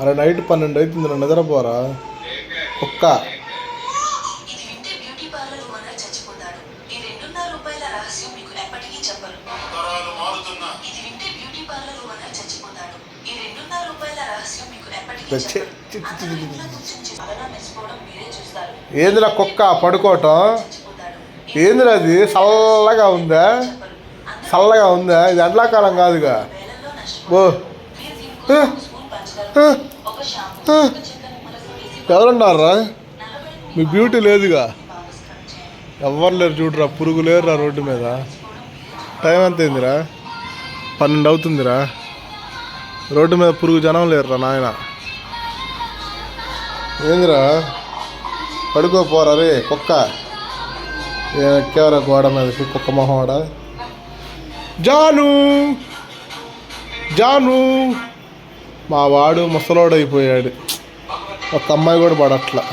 అరే నైట్ పన్నెండు అవుతుంది నా నిద్రపోరా చూస్తారు. ఏందిరా కుక్క పడుకోవటం? ఏందిరా అది చల్లగా ఉందా? చల్లగా ఉందా? ఇది ఎండాకాలం కాదుగా. ఓ. ఎవరన్నారా? మీ బ్యూటీ లేదుగా. ఎవరు ఎవ్వరు లేరు చూడరా పురుగు లేరురా రోడ్డు మీద. టైం ఎంత అయిందిరా? పన్నెండు అవుతుందిరా. రోడ్డు మీద పురుగు జనం లేరురా నాయన. ఏందిరా? పడుకోపోరా రే కుక్క. ఎక్కేవరా గోడ మీద కుక్క మొహవాడ జాను! జాను! మా వాడు ముసలోడైపోయాడు. ఒక అమ్మాయి కూడా పడట్లా.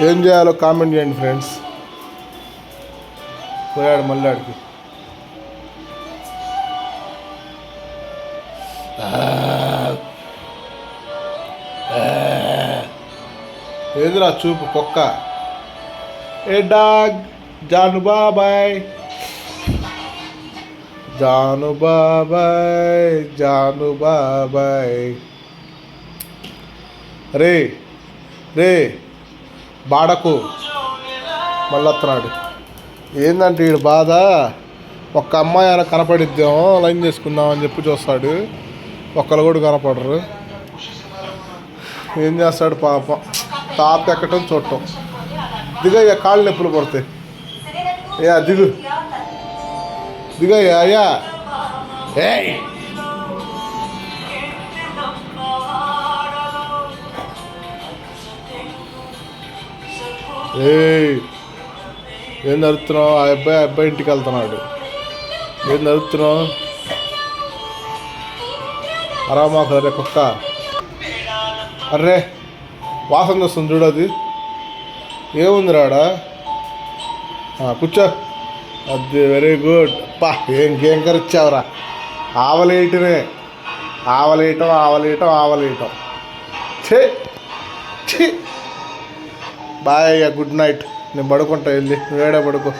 ఏం చేయాలో కామెంట్ చేయండి ఫ్రెండ్స్. పోయాడు మళ్ళీ ఆడికి. ఏదిరా చూపు కుక్క? ఏ డాగ్? జాను బాబాయ్ జాను బాబాయ్ జాను బాబాయ్. రే రే బాడకు. మళ్ళీ ఏంటంటే ఏందంటే వీడు బాధ? ఒక్క అమ్మాయి అలా కనపడిద్దాం లైన్ చేసుకుందాం అని చెప్పి చూస్తాడు. ఒక్కరు కూడా కనపడరు. ఏం చేస్తాడు పాపం? తాత ఎక్కటం చూడటం. దిగయ్యా కాళ్ళు నొప్పులు పడతాయి. యా దిగు. ఇదిగో అయ్యా ఏయ్ ఏయ్ ఏం నడుస్తున్నావు ఆ అబ్బాయి ఆ అబ్బాయి ఇంటికి వెళ్తున్నాడు. ఏం నడుస్తున్నావు అరామా అరే కుక్క. అర్రే వాసన వస్తుంది చూడది అది. ఏముంది రాడా కూర్చో. అది వెరీ గుడ్ పా ఏం గేమ్ కరిచావురా ఆవలేయటమే. ఆవలేయటం ఆవలేయటం ఆవలేయటం. ఛే! ఛీ! బాయ్ గుడ్ నైట్ నేను పడుకుంటా వెళ్ళి. వేడే పడుకో?